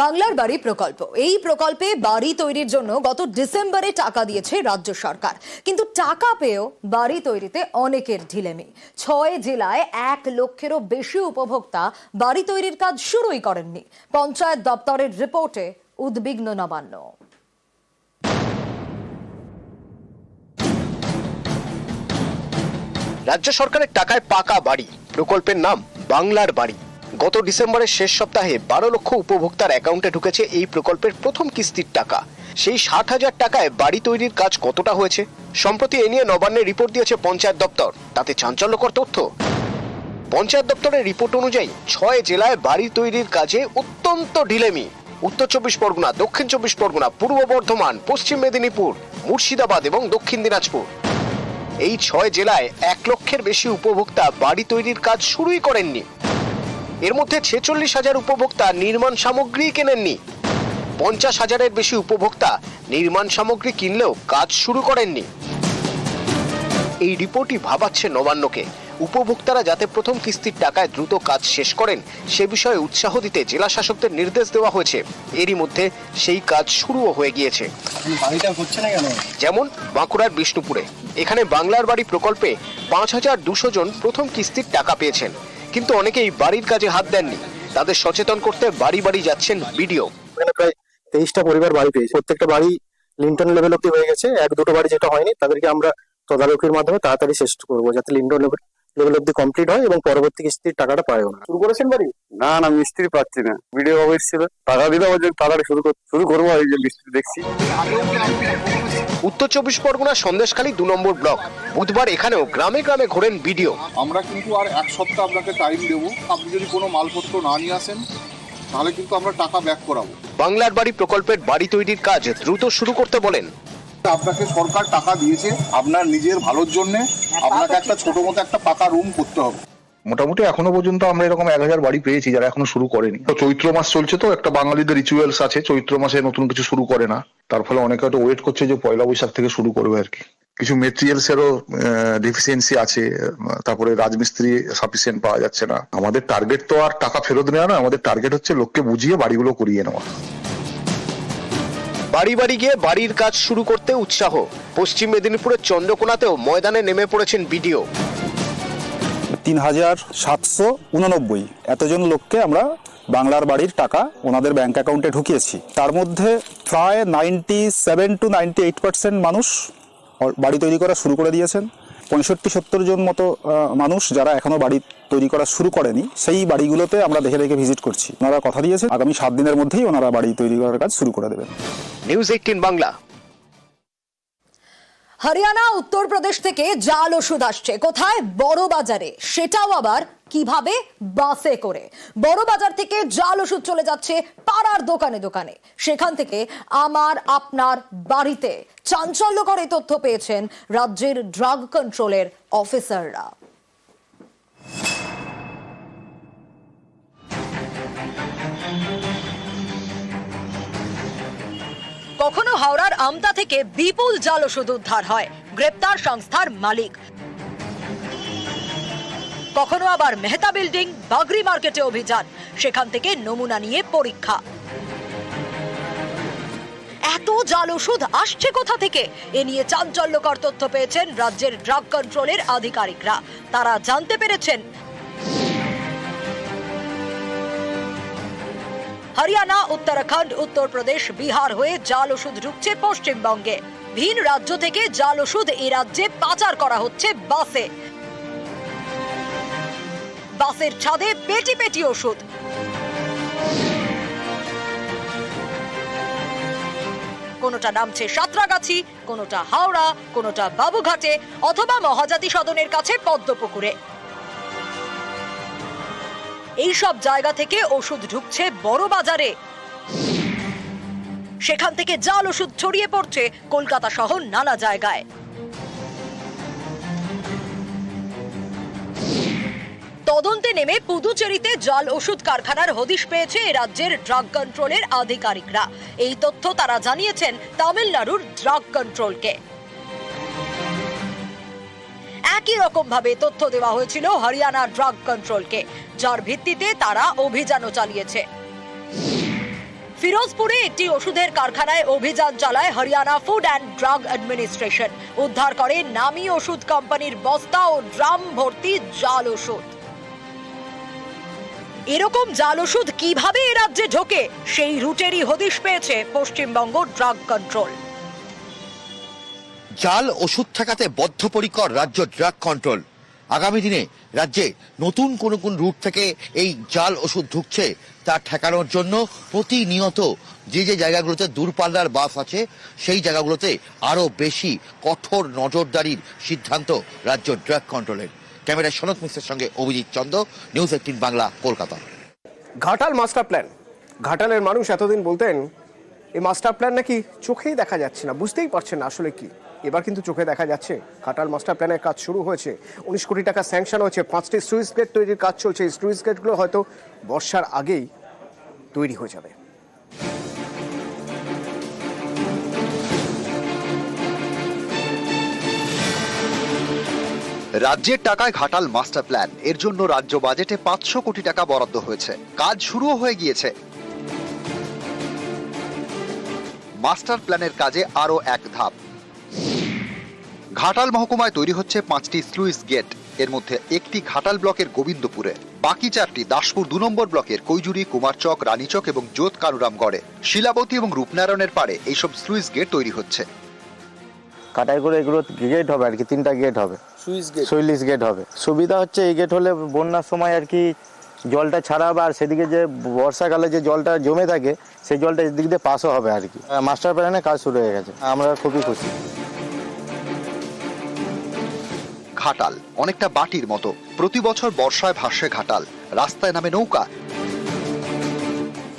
বাংলার বাড়ি প্রকল্প। এই প্রকল্পে বাড়ি তৈরির জন্য গত ডিসেম্বরে টাকা দিয়েছে রাজ্য সরকার। কিন্তু টাকা পেয়েও বাড়ি তৈরিতে অনেকের ঢিলেমি। ছয় জেলায় এক লক্ষেরও বেশি উপভোক্তা বাড়ি তৈরির কাজ শুরুই করেননি। পঞ্চায়েত দপ্তরের রিপোর্টে উদ্বিগ্ন নবান্ন। রাজ্য সরকারের টাকায় পাকা বাড়ি প্রকল্পের নাম বাংলার বাড়ি। গত ডিসেম্বরের শেষ সপ্তাহে বারো লক্ষ উপভোক্তার অ্যাকাউন্টে ঢুকেছে এই প্রকল্পের প্রথম কিস্তির টাকা। সেই ষাট হাজার টাকায় বাড়ি তৈরির কাজ কতটা হয়েছে? সম্প্রতি এ নিয়ে নবান্নের রিপোর্ট দিয়েছে পঞ্চায়েত দপ্তর। তাতে চাঞ্চল্যকর তথ্য। পঞ্চায়েত দপ্তরের রিপোর্ট অনুযায়ী ছয় জেলায় বাড়ি তৈরির কাজে অত্যন্ত ঢিলেমি উত্তর চব্বিশ পরগনা, দক্ষিণ চব্বিশ পরগনা, পূর্ব বর্ধমান, পশ্চিম মেদিনীপুর, মুর্শিদাবাদ এবং দক্ষিণ দিনাজপুর। এই ছয় জেলায় এক লক্ষের বেশি উপভোক্তা বাড়ি তৈরির কাজ শুরুই করেননি। এর মধ্যে ছেচল্লিশ হাজার উপভোক্তা নির্মাণ সামগ্রী কেনেননি। পঞ্চাশ হাজারের বেশি উপভোক্তা নির্মাণ সামগ্রী কিনলেও কাজ শুরু করেননি। এই রিপোর্টই ভাবাচ্ছে নবান্নকে। উপভোক্তারা যাতে প্রথম কিস্তির টাকায় দ্রুত কাজ শেষ করেন সে বিষয়ে উৎসাহ দিতে জেলা শাসকদের নির্দেশ দেওয়া হয়েছে। এরই মধ্যে সেই কাজ শুরুও হয়ে গিয়েছে। যেমন বাঁকুড়ার বিষ্ণুপুরে। এখানে বাংলার বাড়ি প্রকল্পে পাঁচ হাজার দুশো জন প্রথম কিস্তির টাকা পেয়েছেন। কিন্তু অনেকেই বাড়ির কাজে হাত দেননি। তাদের সচেতন করতে বাড়ি বাড়ি যাচ্ছেন ভিডিও প্রায় তেইশটা পরিবার বাড়ি পেয়েছে। প্রত্যেকটা বাড়ি লিন্টন লেভেল অব্দি হয়ে গেছে। এক দুটো বাড়ি যেটা হয়নি, তাদেরকে আমরা তদারকির মাধ্যমে তাড়াতাড়ি শেষ করব, যাতে লিন্টন লেভেল লেভেল অব্দি কমপ্লিট হয় এবং পরবর্তী কিস্তির টাকাটা পায় ওরা। শুরু করেছেন বাড়ি? না না মিস্ত্রি পাচ্ছি না। ভিডিও অফিস ছিল। টাকা দিলে ওই যে তাড়াতাড়ি শুরু শুরু করব এই যে মিস্ত্রি দেখছি। উত্তর চব্বিশ পরগনা সন্দেশখালী দু নম্বর ব্লক। বুধবার এখানেও গ্রামে গ্রামে ঘোরেন বিডিও আমরা কিন্তু আর এক সপ্তাহ আপনাকে টাইম দেবো। আপনি যদি কোনো মালপত্র না নিয়ে আসেন তাহলে কিন্তু আমরা টাকা ব্যাক করাবো। বাংলার বাড়ি প্রকল্পের বাড়ি তৈরির কাজ দ্রুত শুরু করতে বলেন। আপনাকে সরকার টাকা দিয়েছে আপনার নিজের ভালোর জন্য। আপনাকে একটা ছোট মতো একটা পাকা রুম করতে হবে। মোটামুটি এখনও পর্যন্ত আমরা এরকম এক হাজার বাড়ি পেয়েছি যারা এখনও শুরু করেনি। তো চৈত্র মাস চলছে তো একটা বাঙালিদের রিচুয়ালস আছে চৈত্র মাসে নতুন কিছু শুরু করে না। তার ফলে অনেকে হয়তো ওয়েট করছে যে পয়লা বৈশাখ থেকে শুরু করবে আর কি। কিছু মেটেরিয়ালস এরও ডেফিসিয়েন্সি আছে তারপরে রাজমিস্ত্রি সাফিসিয়েন্ট পাওয়া যাচ্ছে না। আমাদের টার্গেট তো আর টাকা ফেরত নেওয়া না আমাদের টার্গেট হচ্ছে লোককে বুঝিয়ে বাড়িগুলো করিয়ে নেওয়া। বাড়ি বাড়ি গিয়ে বাড়ির কাজ শুরু করতে উৎসাহ। পশ্চিম মেদিনীপুরের চন্দ্রকোনাতেও ময়দানে নেমে পড়েছেন বিডিও। তিন হাজার সাতশো উননব্বই এতজন লোককে আমরা বাংলার বাড়ির টাকা ওনাদের ব্যাংক অ্যাকাউন্টে ঢুকিয়েছি। তার মধ্যে প্রায় ninety seven to ninety eight percent মানুষ বাড়ি তৈরি করা শুরু করে দিয়েছেন। পঁয়ষট্টি সত্তর জন মতো মানুষ যারা এখনও বাড়ি তৈরি করা শুরু করেনি সেই বাড়িগুলোতে আমরা দেখে দেখে ভিজিট করছি। ওনারা কথা দিয়েছেন আগামী সাত দিনের মধ্যেই ওনারা বাড়ি তৈরি করার কাজ শুরু করে দেবেন। News eighteen Bangla. Haryana Uttar Pradesh থেকে জাল ওষুধ আসছে। কোথায়? বড় বাজারে সেটাও আবার কীভাবে? বাসে করে। বড় বাজার থেকে জাল ওষুধ চলে যাচ্ছে পাড়ার দোকানে দোকানে। সেখান থেকে আমার আপনার বাড়িতে। চাঞ্চল্যকর এই তথ্য পেয়েছেন রাজ্যের ড্রাগ কন্ট্রোলের অফিসাররা। কখনো হাওড়ার আমতা থেকে বিপুল জাল ওষুধ উদ্ধার হয়, গ্রেপ্তার সংস্থার মালিক। কখনো আবার মেহতা বিল্ডিং, বাগরি মার্কেটে অভিযান, সেখান থেকে নমুনা নিয়ে পরীক্ষা। এত জাল ওষুধ আসছে কোথা থেকে? এ নিয়ে চাঞ্চল্যকর তথ্য পেয়েছেন রাজ্যের ড্রাগ কন্ট্রোলের আধিকারিকরা। তারা জানতে পেরেছেন। হরিয়ানা, উত্তরাখণ্ড, উত্তরপ্রদেশ, বিহার হয়ে জাল ওষুধ ঢুকছে পশ্চিমবঙ্গে। ভিন রাজ্য থেকে জাল ওষুধ এই রাজ্যে পাচার করা হচ্ছে বাসে। বাসের ছাদে পেটি পেটি ওষুধ। কোনোটা নামছে সাঁতরাগাছি, কোনোটা হাওড়া, কোনোটা বাবুঘাটে অথবা মহাজাতি সদনের কাছে পদ্মপুকুরে। এইসব জায়গা থেকে ওষুধ ঢুকছে বড় বাজারে। সেখান থেকে জাল ওষুধ ছড়িয়ে পড়ছে কলকাতা সহ নানা জায়গায়। তদন্তে নেমে পুদুচেরিতে জাল ওষুধ কারখানার হদিশ পেয়েছে এ রাজ্যের ড্রাগ কন্ট্রোলের আধিকারিকরা। এই তথ্য তারা জানিয়েছেন তামিলনাড়ুর ড্রাগ কন্ট্রোলকে। একই রকম ভাবে তথ্য দেওয়া হয়েছিল হরিয়ানা ড্রাগ কন্ট্রোলকে, যার ভিত্তিতে তারা অভিযানও চালিয়েছে। ফিরোজপুরে একটি ওষুধের কারখানায় অভিযান চালায় Haryana food and drug administration উদ্ধার করে নামী ওষুধ কোম্পানির বস্তা ও ড্রাম ভর্তি জাল ওষুধ। এরকম জাল ওষুধ কীভাবে এ রাজ্যে ঢোকে? সেই রুটেরই হদিশ পেয়েছে পশ্চিমবঙ্গ ড্রাগ কন্ট্রোল। জাল ওষুধ ঠেকাতে বদ্ধপরিকর রাজ্য ড্রাগ কন্ট্রোল। আগামী দিনে রাজ্যে নতুন কোন কোন রুট থেকে এই জাল ওষুধ ঢুকছে তা ঠেকানোর জন্য প্রতিনিয়ত যে যে জায়গাগুলোতে দূরপাল্লার বাস আছে, সেই জায়গাগুলোতে আরও বেশি কঠোর নজরদারির সিদ্ধান্ত রাজ্য ড্রাগ কন্ট্রোলের। ক্যামেরায় সনক মিশ্রের সঙ্গে Abhijit Chanda news eighteen Bangla, Kolkata. Ghatal master plan ঘাটালের মানুষ এতদিন বলতেন এই মাস্টার প্ল্যান নাকি চোখেই দেখা যাচ্ছে না। বুঝতেই পারছেন না আসলে কি। এবার কিন্তু চোখে দেখা যাচ্ছে। ঘাটাল মাস্টার প্ল্যানের কাজ শুরু হয়েছে। উনিশ কোটি টাকা স্যাংশন হয়েছে। পাঁচটি স্লুইস গেট তৈরির কাজ চলছে। এই স্লুইস গেটগুলো হয়তো বর্ষার আগেই তৈরি হয়ে যাবে। রাজ্যের টাকায় ঘাটাল মাস্টার প্ল্যান। এর জন্য রাজ্য বাজেটে পাঁচশো কোটি টাকা বরাদ্দ হয়েছে। কাজ শুরুও হয়ে গিয়েছে। মাস্টার প্ল্যানের কাজে আরও এক ধাপ। ঘাটাল মহকুমায় তৈরি হচ্ছে পাঁচটি স্লুইস গেট। এর মধ্যে একটি ঘাটাল ব্লকের গোবিন্দপুরে, বাকি চারটি দাসপুর দু নম্বর ব্লকের কৈজুরি, কুমারচক, রানীচক এবং জোত কানুরামগড়ে। শিলাবতী এবং রূপনারায়ণের পারে এইসব স্লুইস গেট তৈরি হচ্ছে। কাটাই করে এগুলো গেট হবে আর কি, তিনটা গেট হবে। সুইলিশ গেট হবে। সুবিধা হচ্ছে এই গেট হলে বন্যার সময় আর কি জলটা ছাড়া হবে আর সেদিকে যে বর্ষাকালে যে জলটা জমে থাকে সেই জলটা এদিক দিয়ে পাসও হবে আর কি। মাস্টার প্ল্যানে কাজ শুরু হয়ে গেছে। আমরা খুবই খুশি। ঘাটাল অনেকটা বাটির মতো। প্রতি বছর বর্ষায় ভাসে ঘাটাল। রাস্তায় নামে নৌকা।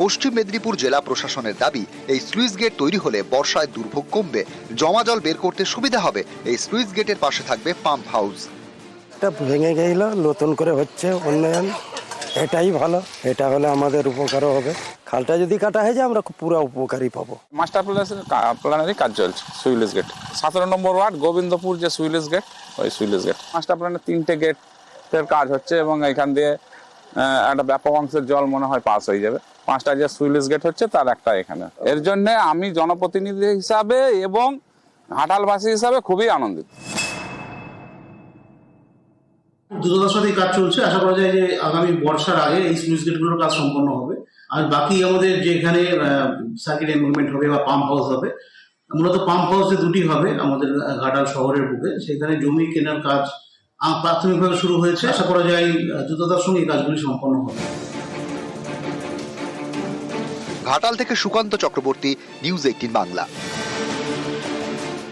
পশ্চিম মেদিনীপুর জেলা প্রশাসনের দাবি এই স্লুইস গেট তৈরি হলে বর্ষায় দুর্ভোগ কমবে জমা জল বের করতে সুবিধা হবে এই স্লুইস গেটের পাশে থাকবে পাম্প হাউস। এটা ভেঙে গেল নতুন করে হচ্ছে উন্নয়ন এটাই ভালো এটা হলে আমাদের উপকারও হবে। খালটা যদি কাটা হয়ে যায় আমরা খুব পুরো উপকারই পাবো। মাস্টার প্ল্যানের প্ল্যানেরই কাজ চলছে সুইলেজ গেট। সতেরো নম্বর ওয়ার্ড গোবিন্দপুর যে সুইলেজ গেট ওই সুইলেজ গেট। মাস্টার প্ল্যানের তিনটে গেটের কাজ হচ্ছে এবং এখান দিয়ে একটা ব্যাপক অংশের জল মনে হয় পাস হয়ে যাবে। পাঁচটা যে সুইলেজ গেট হচ্ছে, তার একটা এখানে। এর জন্য আমি জনপ্রতিনিধি হিসাবে এবং ঘাটালবাসী হিসাবে খুবই আনন্দিত। দ্রুততার সাথে কাজ চলছে। আশা করা যায় যে আগামী বর্ষার আগে এই স্লুইস গেটগুলোর কাজ সম্পন্ন হবে। আর বাকি আমাদের যে এখানে সার্কিট এনভারনমেন্ট হবে বা পাম্প হাউস হবে, মূলত পাম্প হাউসে দুটি হবে আমাদের ঘাটাল শহরের বুকে। সেখানে জমি কেনার কাজ প্রাথমিকভাবে শুরু হয়েছে। আশা করা যায় দ্রুততার সঙ্গে এই কাজগুলি সম্পন্ন হবে। ঘাটাল থেকে সুকান্ত চক্রবর্তী নিউজ এইটিন বাংলা।